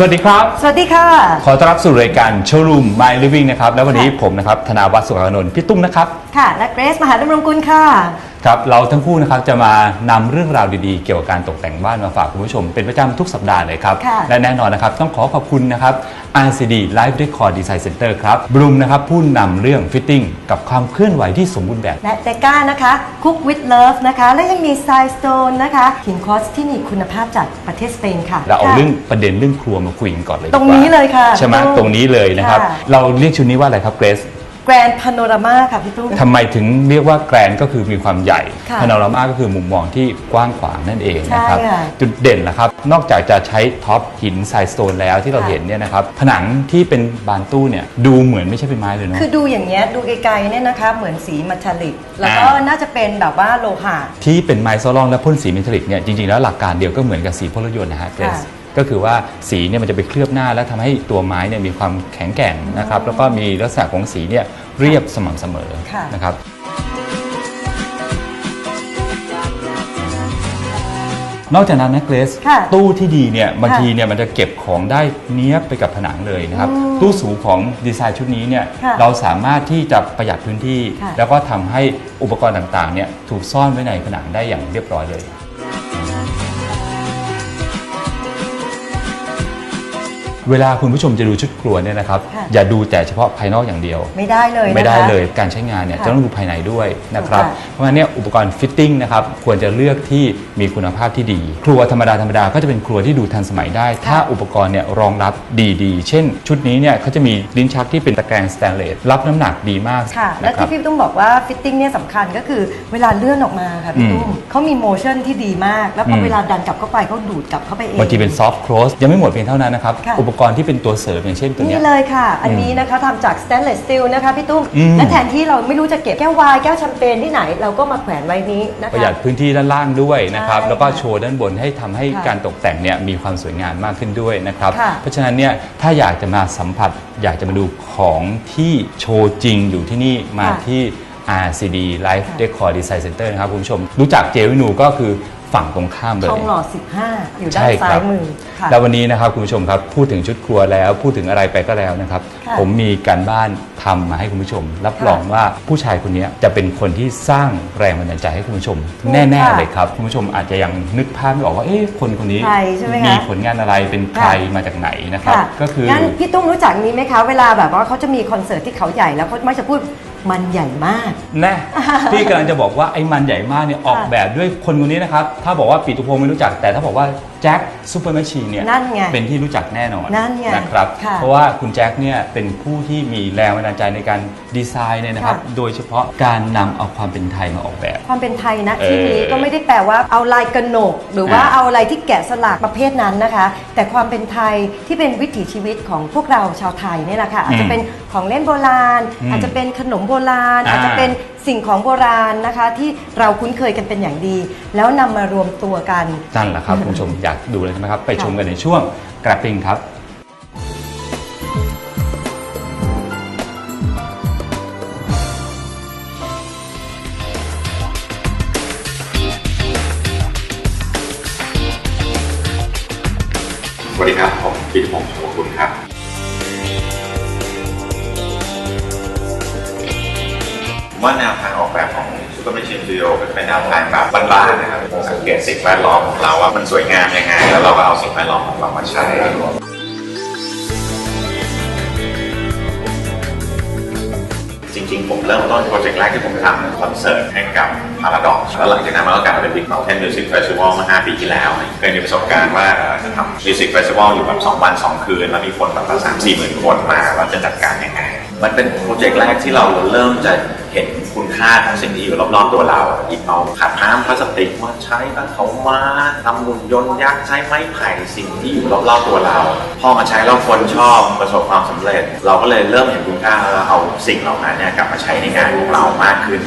สวัสดีครับ สวัสดีค่ะ ขอต้อนรับสู่รายการ Showroom My Living นะครับ และวันนี้ค่ะผมนะครับ ธนาวัฒน์สุขานนท์พี่ตุ้มนะครับ ค่ะ และเกรซมหาดำรงกุลค่ะ ครับเราทั้งคู่นะครับจะมานำเรื่องราวดีๆ เกี่ยวกับการตกแต่งบ้านมาฝากคุณผู้ชม เป็นประจำทุกสัปดาห์เลยครับ ค่ะและแน่นอนนะครับ ต้องขอขอบคุณนะครับ RCD Life Decor Design Center ครับบรูมนะครับผู้นำเรื่องฟิตติ้งกับความเคลื่อนไหวที่สมบูรณ์แบบ และเตก้านะคะ Cook with Love นะคะ และยังมี s i d e Stone นะคะหินคอสที่มีคุณภาพจากประเทศสเปนค่ะ เราเอาค่ะเรื่องประเด็นเรื่องครัวมาคุยกันก่อนเลยดีกตว่ารงนี้เลยค่ะใช่ไหมพี่ตุ้มตรงนี้เลยนะครับ ค่ะ เราเรียกชุดนี้ว่าอะไรครับเกรซ แกรนพาโนรามาค่ะพี่ตุ้ม ทำไมถึงเรียกว่าแกรนก็คือมีความใหญ่ค่ะพาโนรามาก็คือมุมมองที่กว้างขวางนั่นเองนะครับ ใช่ค่ะจุดเด่นนะครับ นอกจากจะใช้ท็อปหินไซสโตนแล้วที่เราค่ะ เห็นเนี่ยนะครับ ผนังที่เป็นบานตู้เนี่ยดูเหมือนไม่ใช่เป็นไม้เลยเนาะ คือดูอย่างเงี้ยดูไกลๆเนี่ยนะคะ เหมือนสีมัทลิก แล้วก็อ่า น่าจะเป็นแบบว่าโลหะ ที่เป็นไม้โซลองและพ่นสีเมทัลลิกเนี่ยจริงๆแล้วหลักการเดียวก็เหมือนกับสีพ่นรถยนต์นะฮะเกรซค่ะ ก็คือว่าสีเนี่ยมันจะไปเคลือบหน้า แล้วทำให้ตัวไม้เนี่ยมีความแข็งแกร่งนะครับแล้วก็มีลักษณะของสีเนี่ยเรียบสม่ำเสมอค่ะนะครับนอกจากนั้นนะเกรซค่ะตู้ที่ดีเนี่ยบางค่ะทีเนี่ยมันจะเก็บของได้เนี้ยบไปกับผนังเลยนะครับอืมตู้สูงของดีไซน์ชุดนี้เนี่ยค่ะเราสามารถที่จะประหยัดพื้นที่ค่ะแล้วก็ทำให้อุปกรณ์ต่างๆเนี่ยถูกซ่อนไว้ในผนังได้อย่างเรียบร้อยเลย เวลาคุณผู้ชมจะดูชุดครัวเนี่ยนะครับ ค่ะ อย่าดูแต่เฉพาะภายนอกอย่างเดียว ไม่ได้เลยนะคะ ไม่ได้เลยการใช้งานเนี่ยค่ะจะต้องดูภายในด้วยนะครับ ค่ะเพราะฉะนั้นเนี่ยอุปกรณ์ฟิตติ้งนะครับควรจะเลือกที่มีคุณภาพที่ดี ครัวธรรมดาธรรมดาก็จะเป็นครัวที่ดูทันสมัยได้ ถ้าอุปกรณ์เนี่ยรองรับดีๆ เช่น ชุดนี้เนี่ยเขาจะมีลิ้นชักที่เป็นตะแกรงสแตนเลสรับน้ำหนักดีมากค่ะ และนะครับที่พี่ตุ้มบอกว่าฟิตติ้งเนี่ยสำคัญก็คือเวลาเลื่อนออกมาค่ะพี่ตุ้มเขามีโมชั่นที่ดีมาก แล้วพออม เวลาดันกลับเข้าไปเขาดูดกลับเข้าไปเอง บางทีเป็นซอฟต์ l o s e ยังไม่หมดเพียงเท่านั้นนะครับ ค่ะอุปกรณ์ที่เป็นตัวเสริมอย่างเช่นตัวเนี้นี่ย เลยค่ะ อันนี้นะคะทำจาก stainless steel นะคะพี่ตุ้ม อืม และแทนที่เราไม่รู้จะเก็บแก้ววายแก้วแชมเปญที่ไหน เราก็มาแขวนไว้นี้นะคะประหยัดพื้นที่ด้านล่างด้วยนะครับ ใช่แล้วก็โชว์ด้านบนให้ทำให้ค่ะการตกแต่งเนี่ยมีความสวยงามมากขึ้นด้วยนะครับ ค่ะเพราะฉะนั้นเนี่ยถ้าอยากจะมาสัมผัส อยากจะมาดูของที่โชว์จริงอยู่ที่นี่มาค่ะที่ RCD Life ค่ะ Decor Design Center นะครับคุณผู้ชม รู้จักเจวินูก็คือ ฝั่งตรงข้ามเลยทองหล่อ 15 อยู่ด้านใช่คซ้ารัยบมือค่ะ แล้ววันนี้นะครับคุณผู้ชมครับพูดถึงชุดครัวแล้วพูดถึงอะไรไปก็แล้วนะครับ ค่ะผมมีการบ้านทำมาให้คุณผู้ชม รับค่ะรองว่าผู้ชายคนนี้จะเป็นคนที่สร้างแรงบันดาลใจให้คุณผู้ชม ถูกแน่ค่ะๆเลยครับ คุณผู้ชมอาจจะยังนึกภาพไม่ออกว่าเอ๊ะคนคนนี้ใครใช่ไหมคะ มีผลงานอะไรเป็นใครค่ะมาจากไหนนะครับค่ะก็คือ งั้นพี่ตุ้มรู้จักนี้ไหมคะ เวลาแบบว่าเขาจะมีคอนเสิร์ตที่เขาใหญ่แล้วเขามักจะพูด มันใหญ่มากแน่พี่กำลังจะบอกว่าไอ้มันใหญ่มากเนี่ยออกแบบด้วยคนคนนี้นะครับ ถ้าบอกว่าปีตุพงศ์ไม่รู้จักแต่ถ้าบอกว่าแจ็คซูเปอร์แมชชีนเนี่ยนั่นไงเป็นที่รู้จักแน่นอนนั่นไงนะครับ ค่ะเพราะว่าคุณแจ็คเนี่ยเป็นผู้ที่มีแรงบันดาลใจในการดีไซน์เนี่ยนะครับ ค่ะ โดยเฉพาะการนำเอาความเป็นไทยมาออกแบบ ความเป็นไทยนะเออที่นี้ก็ไม่ได้แปลว่าเอาลายกระหนก หรือว่าอ่าเอาอะไรที่แกะสลักประเภทนั้นนะคะ แต่ความเป็นไทยที่เป็นวิถีชีวิตของพวกเราชาวไทยเนี่ยแหละค่ะอาจจะเป็นของเล่นโบราณ อืมอาจจะเป็นขนมโบราณ อ่าอาจจะเป็น สิ่งของโบราณนะคะ ที่เราคุ้นเคยกันเป็นอย่างดี แล้วนำมารวมตัวกัน นั่นแหละครับคุณผู้ชมอยากดูเลยใช่ไหมครับ ไปชมกันในช่วงกระปิงครับ สวัสดีครับผมปิติพงศ์โชกุลครับ ผมว่าแนวทางออกแบบของซูเปอร์ a มช i น e สตูดิโอเป็นแนวทางแบบบ้านๆนะครับสังเกตสิ่งแวดล้อมของเราว่ามันสวยงามยังไง แล้วเราก็เอาสิ่งแวดล้อมของเรามาใช้จริงๆ ผมเริ่มต้นโปรเจกต์แรกที่ผมทำคอนเสิร์ตให้กับ Paradox แล้วหลังจากนั้นมันก็กลายเป็น Big Mountain Music Festival เมื่อ5ปีที่แล้ว เคยมีประสบการณ์ว่าจะทำ Music Festival อยู่แบบ 2 วัน 2 คืน แล้วมีคนแบบสามสี่หมื่นคนมาเราจะจัดการยังไง มันเป็นโปรเจกต์แรกที่เราเริ่มจะ ห็นคุณค่าของสิ่งที่อยู่รอบๆตัวเราหยิบเอาขัดน้ำพลาสติกมาใช้ตั้งเขามาทำหุ่นยนต์ยักษ์ใช้ไม้ไผ่สิ่งที่อยู่รอบๆตัวเรา พอมาใช้แล้วคนชอบประสบความสำเร็จ เราก็เลยเริ่มเห็นคุณค่าแล้วเอาสิ่งเหล่านั้นเนี่ยกลับมาใช้ในงานของเรามากขึ้น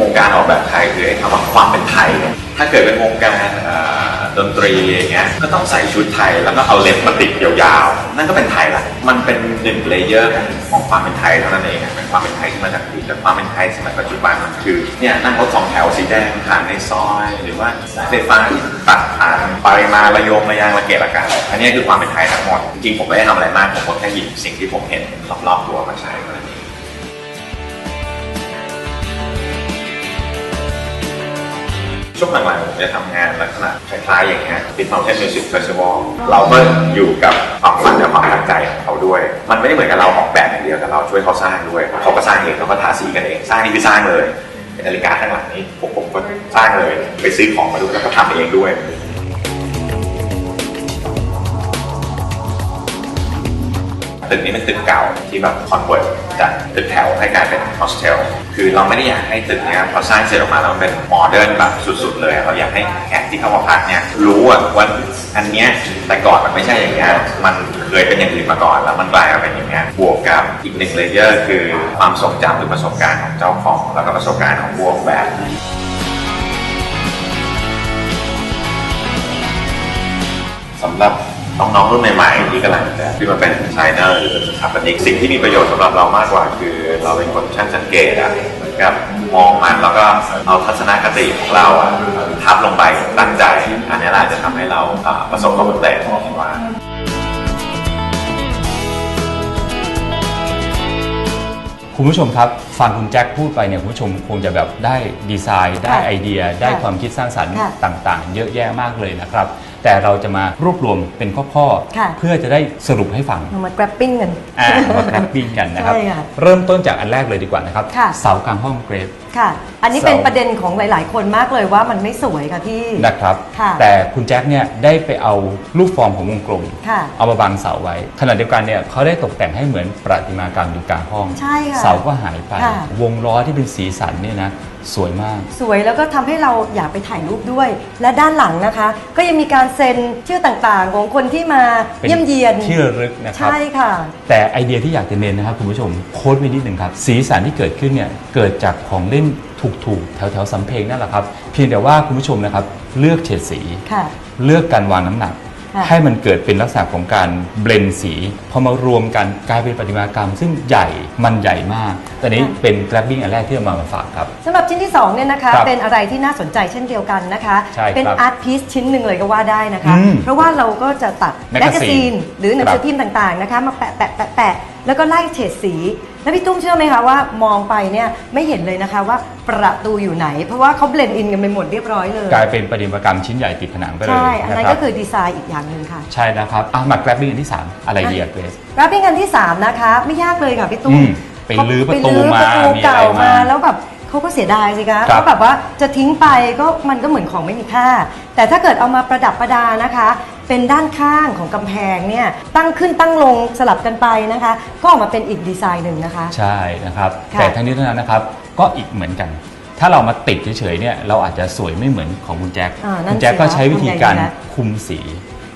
วงการออกแบบไทยคือไอ้คำว่าความเป็นไทยเนี่ยถ้าเกิดเป็นวงการ ดนตรีอย่างเงี้ยก็ต้องใส่ชุดไทยแล้วก็เอาเล็บมาติดยาวๆ นั่นก็เป็นไทยละมันเป็นหนึ่งเลเยอร์ของความเป็นไทยเท่านั้นเองเป็นความเป็นไทยที่มาจากอดีตแต่ความเป็นไทยสมัยปัจจุบันมันคือเนี่ยนั่งรถสองแถวสีแดงผ่านในซอยหรือว่าสายไฟฟ้าที่ตัดผ่านไปมาระโยงระยางระเกะระกะอันนี้คือความเป็นไทยทั้งหมดจริงๆผมไม่ได้ทำอะไรมากผมก็แค่หยิบสิ่งที่ผมเห็นรอบๆตัวมาใช้ ช่วงหลังๆผมจะทำงานลักษณะคล้ายๆอย่างเงี้ยเป็น Mountain Music Festival เราก็อยู่กับความฝันและความตั้งใจของเขาด้วย มันไม่ได้เหมือนกับเราออกแบบอย่างเดียวแต่เราช่วยเขาสร้างด้วยเขาก็สร้างเองเขาก็ทาสีกันเองสร้างนี่คือสร้างเลยเป็นนาฬิกาข้างหลังนี้ผมผมก็สร้างเลย ไปซื้อของมาด้วยแล้วก็ทำเองด้วย ตึกนี้เป็นตึกเก่าที่แบบคอนเวิร์ตจากตึกแถวให้กลายเป็นโฮสเทลคือเราไม่ได้อยากให้ตึกเนี้ยพอสร้างเสร็จออกมาแล้วมันเป็นโมเดิร์นแบบสุดๆ เลยเราอยากให้แขกที่เข้ามาพักเนี่ยรู้ว่าอันเนี้ยแต่ก่อนมันไม่ใช่อย่างเงี้ยมันเคยเป็นอย่างอื่นมาก่อน แล้วมันกลายมาเป็นอย่างเงี้ยบวกกับอีกหนึ่งเลเยอร์คือความทรงจำหรือประสบการณ์ของเจ้าของ แล้วก็ประสบการณ์ของบวกแบบสำหรับ น้องๆรุ่นใหม่ๆที่กำลังจะที่มาเป็นดีไซเนอร์หรือสถาปนิกสิ่งที่มีประโยชน์สำหรับเรามากกว่าคือเราเป็นคนช่างสังเกตอะเหมือนกับมองมันแล้วก็เอาทัศนคติของเราอะทับลงไปตั้งใจ อันนี้แหละจะทำให้เราอ่าประสบความสำเร็จผมคิดว่าคุณผู้ชมครับฟังคุณแจ็คพูดไปเนี่ยคุณผู้ชมคงจะแบบได้ดีไซน์ ได้ค่ะไอเดีย ได้ค่ะความคิดสร้างสรรค์ค่ะต่างๆ เยอะแยะมากเลยนะครับ แต่เราจะมารวบรวมเป็นข้อค่ะ ๆ เพื่อจะได้สรุปให้ฟัง เรามา grabbing กัน อ่ามาแกรปปิ้งกันนะครับ ใช่ค่ะเริ่มต้นจากอันแรกเลยดีกว่านะครับ ค่ะ เสากลางห้องเกรดค่ะ อันนี้เป็นเสา ประเด็นของหลาย ๆ คนมากเลยว่ามันไม่สวยค่ะพี่ นะครับ ค่ะแต่คุณแจ็คเนี่ยได้ไปเอารูปฟอร์มของวงกลม ค่ะเอามาบังเสาไว้ ขณะเดียวกันเนี่ยเขาได้ตกแต่งให้เหมือนประติมากรรมอยู่กลางห้อง ใช่ค่ะเสาก็หายไป ค่ะวงล้อที่เป็นสีสันเนี่ยนะ สวยมาก สวยแล้วก็ทำให้เราอยากไปถ่ายรูปด้วย และด้านหลังนะคะ ก็ยังมีการเซ็นชื่อต่างๆ ของคนที่มาเป็นเยี่ยมเยียนที่ระลึกนะครับ ใช่ค่ะ แต่ไอเดียที่อยากจะเน้นนะครับคุณผู้ชมโค้ดไว้นิดหนึ่งครับ สีสันที่เกิดขึ้นเนี่ยเกิดจากของเล่นถูกๆ แถวๆสำเพ็งนั่นแหละครับ เพียงแต่ว่าคุณผู้ชมนะครับ เลือกเฉดสี ค่ะ เลือกการวางน้ำหนักค่ะ ให้มันเกิดเป็นลักษณะของการเบลนสีพอมารวมกันกลายเป็นประติมากรรม ซึ่งใหญ่มันใหญ่มากตอนนี้เป็น grabbing อันแรกที่เอามามาฝากครับสำหรับชิ้นที่2เนี่ยนะคะครับเป็นอะไรที่น่าสนใจเช่นเดียวกันนะคะใช่ครับเป็นอาร์ตพีซชิ้นหนึ่งเลยก็ว่าได้นะคะ อืมเพราะว่าเราก็จะตัดแมกแมกากกาซีซีนนหรือหนังสือครับพิมพ์ต่างๆนะคะมาแปะแปะแปะแปะแล้วก็ไล่เฉดสี แล้วพี่ตุ้มเชื่อไหมคะว่ามองไปเนี่ยไม่เห็นเลยนะคะว่าประตูอยู่ไหน เพราะว่าเขาเบลนด์อินกันไปหมดเรียบร้อยเลยกลายเป็นประติมากรรมชิ้นใหญ่ติดผนังไปเลยใช่อันนั้นะรับก็คือดีไซน์อีกอย่างหนึ่งค่ะ ใช่นะครับอะมา grabbing อันที่สามอะไรดีอะเกรซรับเป็นกันที่ 3 นะคะ ไม่ยากเลยค่ะพี่อืตุ้มมไปลื้อประตูไปลื้อมาประตูมีอะไรเก่ามามาแล้วแบบเขาก็เสียดายสิคะครับเขาแบบว่าจะทิ้งไปก็มันก็เหมือนของไม่มีค่า แต่ถ้าเกิดเอามาประดับประดานะคะ เป็นด้านข้างของกำแพงเนี่ยตั้งขึ้นตั้งลงสลับกันไปนะคะ ก็ออกมาเป็นอีกดีไซน์หนึ่งนะคะ ใช่นะครับ ค่ะ แต่ทั้งนี้ทั้งนั้นนะครับก็อีกเหมือนกัน ถ้าเรามาติดเฉยๆเนี่ยเราอาจจะสวยไม่เหมือนของคุณแจ็คอ่านั่นคุณแจ็คสิก็คะใช้วิธีการทำไงดีนะคุมสี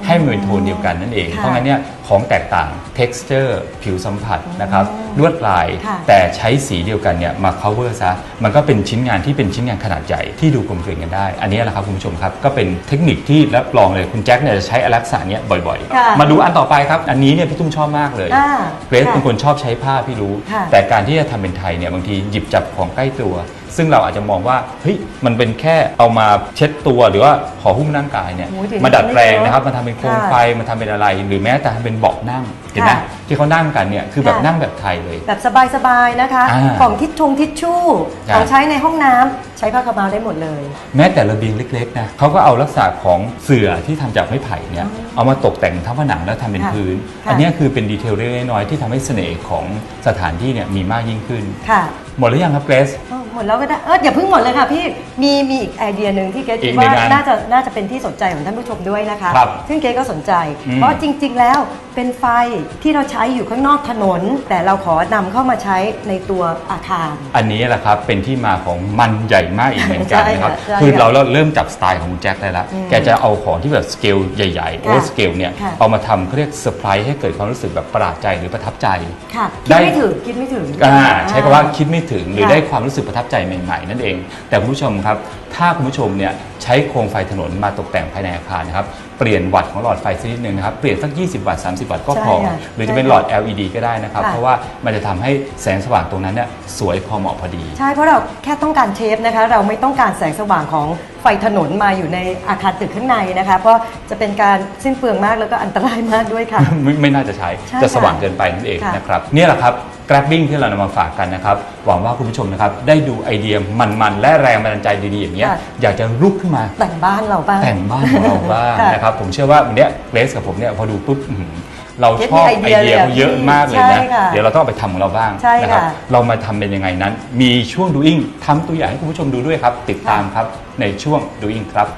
ให้มันเป็นโทนเดียวกันนั่นเอง ค่ะเพราะงั้นเนี่ย ของแตกต่าง texture ผิวสัมผัสนะครับลวดลาย ค่ะ แต่ใช้สีเดียวกันเนี่ยมา cover ซะ มันก็เป็นชิ้นงานที่เป็นชิ้นงานขนาดใหญ่ที่ดูกลมกลืนกันได้ อันนี้แหละครับคุณผู้ชมครับ ก็เป็นเทคนิคที่รับรองเลยคุณแจ็คเนี่ยจะใช้อลักษณะเนี้ยบ่อยค่ะๆ มาดูอันต่อไปครับ อันนี้เนี่ยพี่ตุ้มชอบมากเลยอ่าเกรซค่ะเป็นคนชอบใช้ผ้าพี่รู้ ค่ะ แต่การที่จะทำเป็นไทยเนี่ยบางทีหยิบจับของใกล้ตัว ซึ่งเราอาจจะมองว่าเฮ้ยมันเป็นแค่เอามาเช็ดตัวหรือว่าห่อหุ้มร่างกายเนี่ยโอ้ยเดี๋ยวนี้มาดัดแปลงไม่เยอะนะครับมาทำเป็นโคมค่ะ ไฟมาทำเป็นอะไร หรือแม้แต่ทำเป็นเบาะนั่งเห็นไหมค่ะที่เขานั่งกันเนี่ยคือแบบค่ะ นั่งแบบไทยเลย แบบสบายๆนะคะอ่าของทิชชงทิชชู่ครับของใช้ในห้องน้ำใช้ผ้าขาวม้าได้หมดเลย แม้แต่ระเบียงเล็กๆนะเขาก็เอาลักษณะของเสื่อที่ทำจากไม้ไผ่เนี่ยเอามาตกแต่งทั้งผนังแล้วทำเป็นค่ะพื้น ค่ะ อันเนี้ยคือเป็นดีเทลเล็กๆน้อยๆที่ทำให้เสน่ห์ของสถานที่เนี่ยมีมากยิ่งขึ้น ค่ะ หมดหรือยังครับเกรซเออ หมดแล้วก็ได้เอออย่าเพิ่งหมดเลยค่ะพี่มีมีอีกไอเดียหนึ่งที่เกดอีคิดกหนึ่ว่างอันน่าจะน่าจะเป็นที่สนใจของท่านผู้ชมด้วยนะคะ ครับซึ่งเกดก็สนใจ อืม เพราะจริง ๆ แล้วเป็นไฟที่เราใช้อยู่ข้างนอกถนน แต่เราขอนำเข้ามาใช้ในตัวอาคาร อันนี้แหละครับเป็นที่มาของมันใหญ่มากอีกเหมือนกันนะครับ ใช่ค่ะคือใช่ค่ะเราเริ่มจับสไตล์ของคุณแจ็คได้แล้วอืมแกจะเอาของที่แบบสเกลใหญ่ๆโอค่ะสเกลเนี่ยค่ะ เอามาทำเขาเรียกเซอร์ไพรส์ให้เกิดความรู้สึกแบบประหลาดใจหรือประทับใจ ค่ะได้คิดไม่ถึงคิดไม่ถึง อ่าใช้คำว่าคิดไม่ถึงหรือค่ะได้ความรู้สึกประทับับใจใหม่ๆ นั่นเอง แต่คุณผู้ชมครับถ้าคุณผู้ชมเนี่ยใช้โคมไฟถนนมาตกแต่งภายในอาคารนะครับเปลี่ยนวัตต์ของหลอดไฟสักนิดนึงนะครับเปลี่ยนสัก 20 วัตต์30 วัตต์ก็พอ ใช่ค่ะหรือจะเป็นหลอด LED ก็ได้นะครับ ค่ะ เพราะว่ามันจะทำให้แสงสว่างตรงนั้นเนี่ยสวยพอเหมาะพอดี ใช่ เพราะเราแค่ต้องการเชฟนะคะ เราไม่ต้องการแสงสว่างของไฟถนนมาอยู่ในอาคารตึกข้างในนะคะ เพราะจะเป็นการสิ้นเปลืองมากแล้วก็อันตรายมากด้วยค่ะ ไม่ไม่น่าจะใช้ใช่จะค่ะสว่างเกินไปนั่นเองค่ะ นะครับเนี่ยแหละครับ grabbing ที่เรานำมาฝากกันนะครับ หวังว่าคุณผู้ชมนะครับ ได้ดูไอเดียมันๆ และแรงบันดาลใจดีๆอย่างเงี้ยค่ะ อยากจะลุกขึ้นมา แต่งบ้านเราบ้าง แต่งบ้านของเราบ้างค่ะนะครับผมเชื่อว่าวันเนี้ยเกรซกับผมเนี่ยพอดูปุ๊บอื้อหือเราชอบเกรซมีไอไอเดีเดียยเขาเยอะมากเลยนะใช่ค่ะเดี๋ยวเราต้องเอาไปทำของเราบ้างใช่นะครัค่ะเรามาทำเป็นยังไงนั้น มีช่วง doing ทำตัวอย่างให้คุณผู้ชมดูด้วยครับ ติดตามครับในช่วง doing ครับ